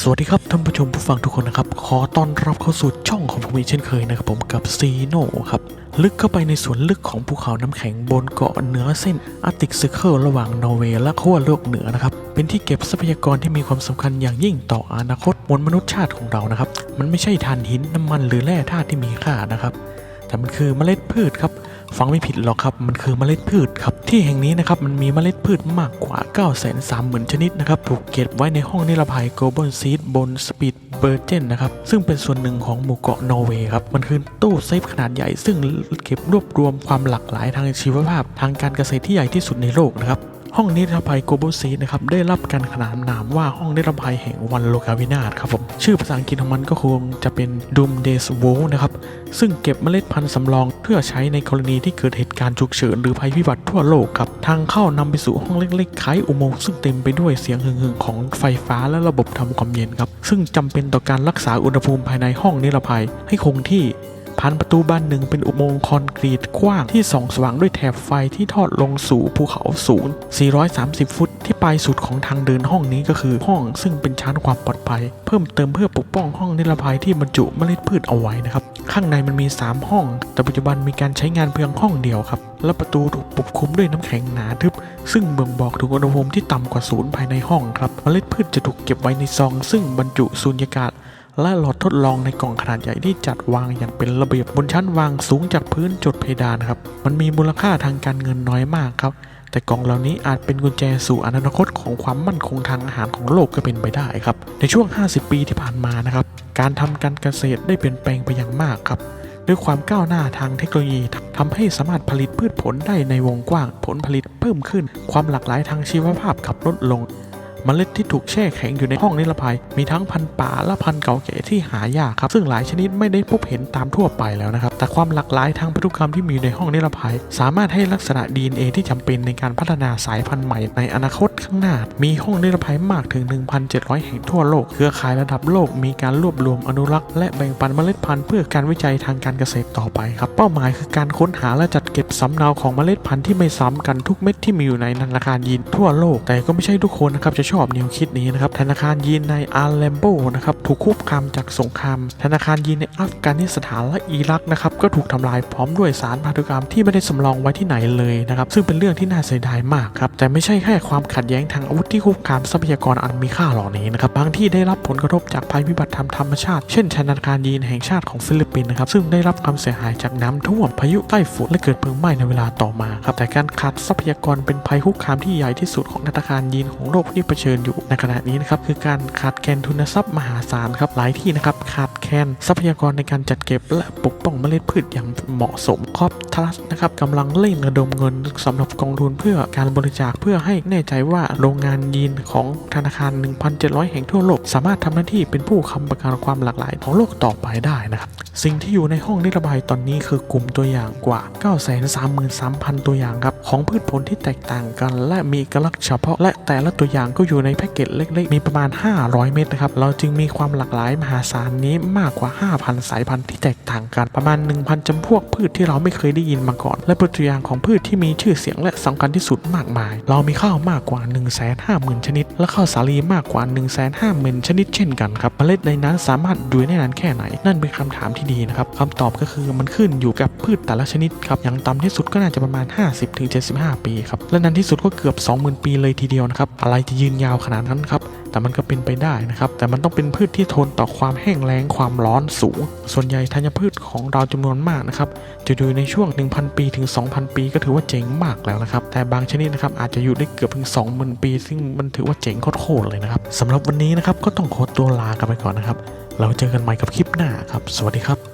สวัสดีครับท่านผู้ชมผู้ฟังทุกคนนะครับ ขอต้อนรับเข้าสู่ช่องของผมอีกเช่นเคยนะครับผมกับซีโนครับ ลึกเข้าไปในส่วนลึกของภูเขาน้ำแข็งบนเกาะเหนือเส้นอาร์ติกซิเคิลระหว่างนอร์เวย์และขั้วโลกเหนือนะครับ เป็นที่เก็บทรัพยากรที่มีความสำคัญอย่างยิ่งต่ออนาคตมวลมนุษยชาติของเรานะครับ มันไม่ใช่ถ่านหินน้ำมันหรือแร่ธาตุที่มีค่านะครับ แต่มันคือเมล็ดพืชครับฟังไม่ผิดหรอกครับมันคือเมล็ดพืชครับที่แห่งนี้นะครับมันมีเมล็ดพืชมากกว่า 9 3 0 0 0 0 ชนิดนะครับถูกเก็บไว้ในห้องนิรภัย Global Seed บน Speed b i r g e n นะครับซึ่งเป็นส่วนหนึ่งของหมู่เกาะนอร์เวย์ครับมันคือตู้เซฟขนาดใหญ่ ซึ่งเก็บรวบรวมความหลากหลายทางชีวภาพ ทางการเกษตรที่ใหญ่ที่สุดในโลกนะครับ ห้องนิรภัย Global Seed นะครับได้รับการขนานนามว่าห้องนิรภัยแห่งวันโลกาวินาศครับผมชื่อภาษาอังกฤษของมันก็คงจะเป็น Doom Days w o l นะครับซึ่งเก็บเมล็ดพันธุ์สำรองเพื่อใช้ในกรณีที่เกิดเหตุการณ์ฉุกเฉินหรือภัยพิบัติทั่วโลกครับทางเข้านำไปสู่ห้องเล็กๆคล้ายอุโมงค์ซึ่งเต็มไปด้วยเสียงหึ่งๆของไฟฟ้าและระบบทำความเย็นครับซึ่งจำเป็นต่อการรักษาอุณหภูมิภายในห้องนิรภัยให้คงที่ ผ่านประตูบานหนึ่งเป็นอุโมงค์คอนกรีตกว้างที่ส่องสว่างด้วยแถบไฟที่ทอดลงสู่ภูเขาสูง 430 ฟุต ที่ปลายสุดของทางเดินห้องนี้ก็คือห้องซึ่งเป็นชั้นความปลอดภัย เพิ่มเติมเพื่อปกป้องห้องนิรภัยที่บรรจุเมล็ดพืชเอาไว้นะครับ ข้างในมันมี 3 ห้อง แต่ปัจจุบันมีการใช้งานเพียงห้องเดียวครับ และประตูถูกปกคลุมด้วยน้ำแข็งหนาทึบ ซึ่งบ่งบอกถึงอุณหภูมิที่ต่ำกว่าศูนย์ภายในห้องครับ เมล็ดพืชจะถูกเก็บไว้ในซอง ซึ่งบรรจุสูญญากาศ และหลอดทดลองในกล่องขนาดใหญ่ที่จัดวางอย่างเป็นระเบียบบนชั้นวางสูงจากพื้นจดเพดานครับ มันมีมูลค่าทางการเงินน้อยมากครับ แต่กล่องเหล่านี้อาจเป็นกุญแจสู่อนาคตของความมั่นคงทางอาหารของโลกก็เป็นไปได้ครับ ในช่วง 50 ปีที่ผ่านมานะครับ การทำการเกษตรได้เปลี่ยนแปลงไปอย่างมากครับด้วยความก้าวหน้าทางเทคโนโลยีทำให้สามารถผลิตพืชผลได้ในวงกว้างผลผลิตเพิ่มขึ้น ความหลากหลายทางชีวภาพขับลดลง เมล็ดที่ถูกแช่แข็งอยู่ในห้องนิรภัย มีทั้งพันธุ์ป่าและพันธุ์เก่าแก่ที่หายากครับ ซึ่งหลายชนิดไม่ได้พบเห็นตามทั่วไปแล้วนะครับ แต่ความหลากหลายทางพันธุกรรมที่มีอยู่ในห้องนิรภัย สามารถให้ลักษณะ DNA ที่จำเป็นในการพัฒนาสายพันธุ์ใหม่ในอนาคตข้างหน้า มีห้องนิรภัยมากถึง 1,700 แห่งทั่วโลก เครือข่ายระดับโลกมีการรวบรวมอนุรักษ์และแบ่งปันเมล็ดพันธุ์เพื่อการวิจัยทางการเกษตรต่อไปครับ เป้าหมายคือการค้นหาและจัดเก็บสำเนาของเมล็ดพันธุ์ที่ไม่ซ้ำกันทุกเม็ดที่มีอยู่ในธนาคารยีนทั่วโลก แต่ก็ไม่ใช่ทุกคนนะครับจะชอบแนวคิดนี้นะครับธนาคารยีนในอาร์เลมโบนะครับถูกคุกคามจากสงคราม ธนาคารยีนในอัฟกานิสถานและอิรักนะครับก็ถูกทำลายพร้อมด้วยสารพันธุกรรมที่ไม่ได้สำรองไว้ที่ไหนเลยนะครับซึ่งเป็นเรื่องที่น่าเสียดายมากครับแต่ไม่ใช่แค่ความขัดแย้งทางอาวุธที่คุกคามทรัพยากรอันมีค่าเหล่านี้นะครับบางที่ได้รับผลกระทบจากภัยพิบัติทางธรรมชาติ เช่นธนาคารยีนแห่งชาติของฟิลิปปินส์นะครับซึ่งได้รับความเสียหายจากน้ำท่วมพายุใต้ฝุ่นและเกิดเพลิงไหม้ในเวลาต่อมาครับแต่การขาดทรัพยากรเป็นภัยคุกคามที่ใหญ่ที่สุดของธนาคารยีนของโลกที่เผชิญอยู่ในขณะนี้นะครับคือการขาดแคลนทุนทรัพย์มหาศาลครับหลายที่นะครับขาดแคลนทรัพยากรในการจัดเก็บและปกป้องเมล็ดพืชอย่างเหมาะสมครอบทรัสนะครับกำลังเร่งระดมเงินสำหรับกองทุนเพื่อการบริจาคเพื่อให้แน่ใจว่าโรงงานยีนของธนาคาร 1,700 แห่งทั่วโลก สามารถทำหน้าที่เป็นผู้ค้ำประกันความหลากหลายของโลกต่อไปได้นะครับ สิ่งที่อยู่ในห้องนิรภัยตอนนี้คือกลุ่มตัวอย่างกว่า 933,000 ตัวอย่างครับของพืชผลที่แตกต่างกัน และมีเอกลักษณ์เฉพาะ และแต่ละตัวอย่างก็อยู่ในแพ็กเกจเล็ก ๆ มีประมาณ 500 เม็ดนะครับ เราจึงมีความหลากหลายมหาศาลนี้มากกว่า 5,000 สายพันธุ์ที่แตกต่างกัน ประมาณ 1,000จำพวกพืชที่เราไม่เคยได้ยินมาก่อน และตัวอย่างของพืชที่มีชื่อเสียงและสำคัญที่สุดมากมาย เรามีข้าวมากกว่า 150,000 ชนิด และข้าวสาลีมากกว่า 150,000 ชนิดเช่นกันครับเมล็ดในนั้นสามารถอยู่ได้นานแค่ไหน นั่นเป็นคำถามที่ดีนะครับคำตอบก็คือมันขึ้นอยู่กับพืชแต่ละชนิดครับอย่างต่ำที่สุดก็น่าจะประมาณ 50-75 ปีครับและนานที่สุดก็เกือบ 20,000 ปีเลยทีเดียวนะครับอะไรจะยืนยาวขนาดนั้นครับแต่มันก็เป็นไปได้นะครับ แต่มันต้องเป็นพืชที่ทนต่อความแห้งแล้งความร้อนสูง ส่วนใหญ่ธัญพืชของเราจำนวนมากนะครับ จะอยู่ในช่วง 1,000 ปีถึง 2,000 ปีก็ถือว่าเจ๋งมากแล้วนะครับ แต่บางชนิดนะครับอาจจะอยู่ได้เกือบถึง 20,000 ปี ซึ่งมันถือว่าเจ๋งโคตรเลยนะครับสำหรับวันนี้นะครับก็ต้องขอตัวลากันไปก่อนนะครับ เราเจอกันใหม่กับคลิปหน้าครับ สวัสดีครับ